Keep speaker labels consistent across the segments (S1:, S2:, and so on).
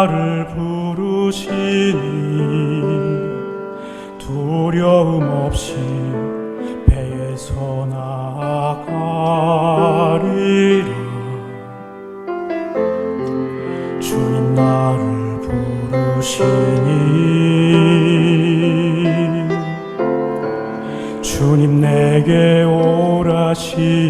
S1: 나를 부르시니 두려움 없이 배에서 나가리라. 주님 나를 부르시니 주님 내게 오라시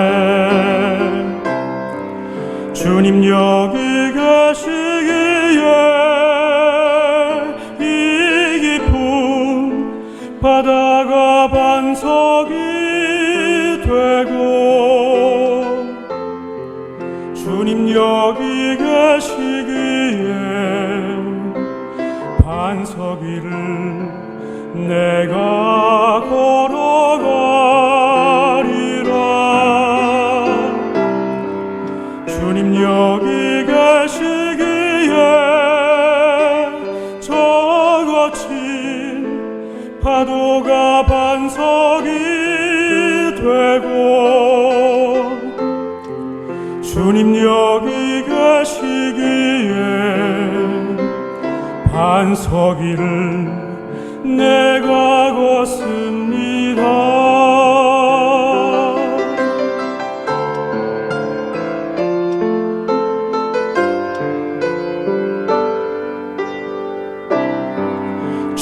S1: 주님 여기 계시기에 이 깊은 바다가 반석이 되고 주님 여기 계시기에 반석이를 내가 파도가 반석이 되고 주님 여기 계시기에 반석이를 내가 걷습니다.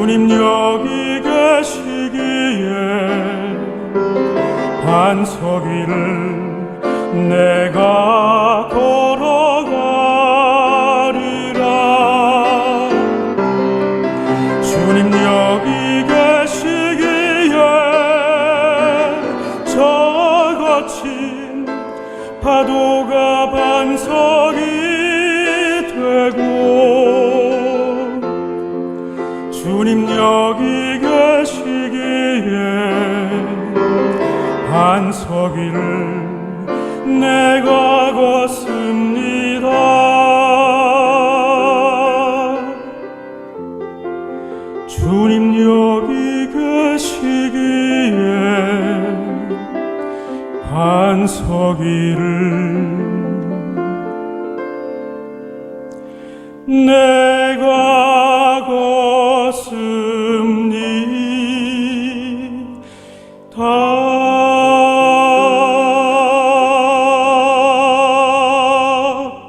S1: 주님 여기 계시기에 반석이를 내가 걸어가리라. 주님 여기 계시기에 저 거친 파도가 반석 이 주님 여기 계시기에 반석이를 내가 걷습니다. 주님 여기 계시기에 반석이를 내가